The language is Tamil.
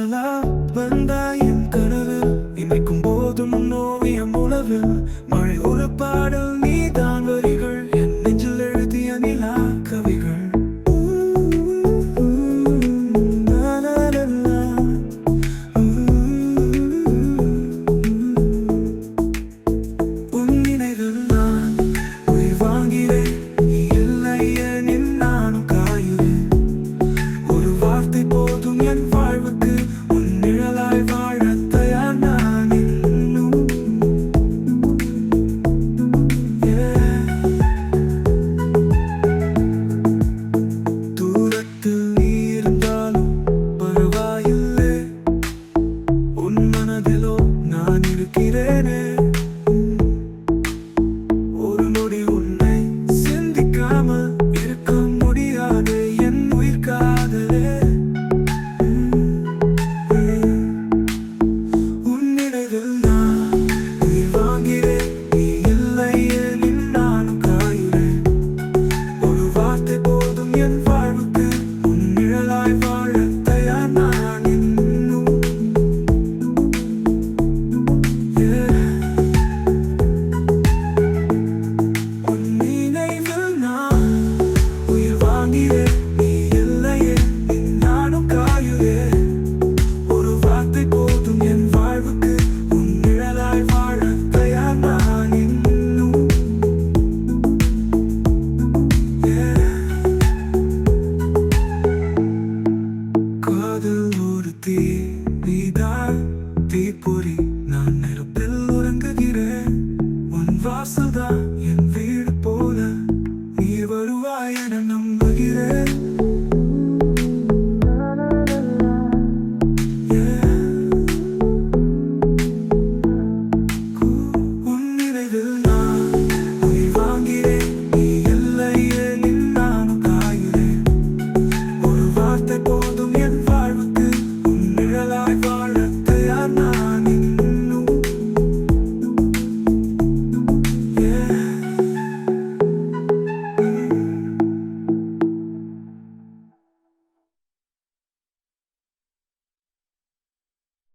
நிலா வந்தாய் என் கனவு. இமைக்கும் போதும் ஓவியம் உளவு மழை ஒரு பாடல் நீ தான் வரி. இதுதான் என் வீடு போல நீ வருவாய் என நம்புகிறேன். போதும் என் வாழ்வுக்கு உன் நிழலாய் வாழ தயார் நான்.